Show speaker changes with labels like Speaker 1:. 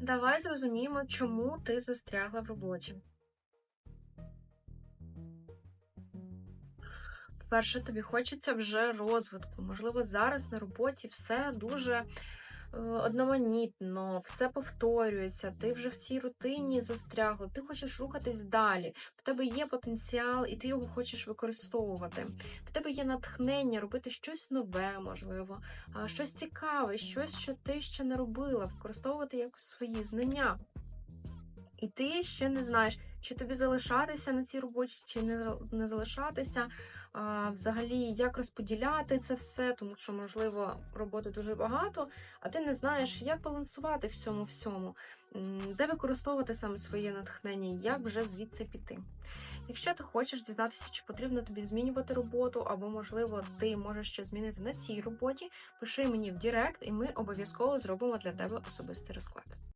Speaker 1: Давай зрозуміємо, чому ти застрягла в роботі. Перше, тобі хочеться вже розвитку. Можливо, зараз на роботі все дуже одноманітно, все повторюється, ти вже в цій рутині застрягла, ти хочеш рухатись далі, в тебе є потенціал, і ти його хочеш використовувати. В тебе є натхнення робити щось нове, можливо, щось цікаве, щось, що ти ще не робила, використовувати якось свої знання. І ти ще не знаєш, чи тобі залишатися на цій роботі, чи не, не залишатися, а, взагалі, як розподіляти це все, тому що, можливо, роботи дуже багато, а ти не знаєш, як балансувати в цьому всьому, де використовувати саме своє натхнення, як вже звідси піти. Якщо ти хочеш дізнатися, чи потрібно тобі змінювати роботу, або, можливо, ти можеш щось змінити на цій роботі, пиши мені в Директ, і ми обов'язково зробимо для тебе особистий розклад.